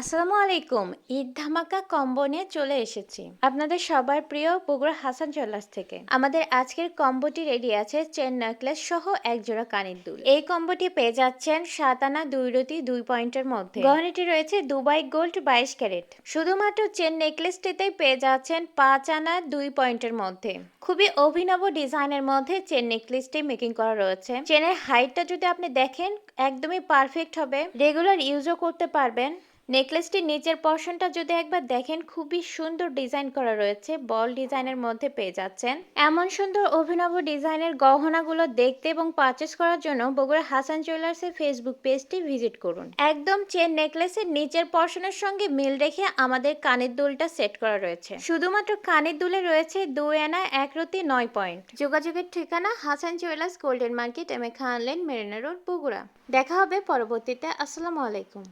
আসসালামু আলাইকুম ঈদ ধামাকা কম্বো নিয়ে চলে এসেছি। আপনাদের সবার প্রিয় বগুড়া হাসান জুয়েলার্স থেকে। আমাদের আজকের কম্বোটি রেডি আছে চেন নেকলেস সহ এক জোড়া কানের দুল। এই কম্বোটি পেয়ে যাচ্ছেন সাত আনা দুই রতি দুই পয়েন্টের মধ্যে। গহনাটি রয়েছে দুবাই গোল্ড বাইশ ক্যারেট। শুধুমাত্র চেন নেকলেসটিতেই পেয়ে যাচ্ছেন পাঁচ আনা দুই পয়েন্টের মধ্যে। খুবই অভিনব ডিজাইনের মধ্যে চেন নেকলেসটি মেকিং করা রয়েছে। চেনের হাইটটা যদি আপনি দেখেন, একদমই পারফেক্ট হবে। রেগুলার ইউজও করতে পারবেন। নেকলেসটির নিচের পর্শনটা যদি একবার দেখেন, খুবই সুন্দর ডিজাইন করা রয়েছে। বল ডিজাইনের মধ্যে পেয়ে যাচ্ছেন। এমন সুন্দর অভিনব ডিজাইনের গহনাগুলো দেখতে এবং পারচেস করার জন্য বগুড়া হাসান জুয়েলার্সের ফেসবুক পেজটি ভিজিট করুন। একদম চেন নেকলেসের নিচের পর্শনের সঙ্গে মিল রেখে আমাদের কানের দুলটা সেট করা রয়েছে। শুধুমাত্র কানের দুলে রয়েছে দুই আনা, এক রতি, নয় পয়েন্ট যোগাযোগের ঠিকানা Hasan jewellers golden market M A Khan lane Marina road Bogura. দেখা হবে পরবর্তীতে। আসসালামু আলাইকুম।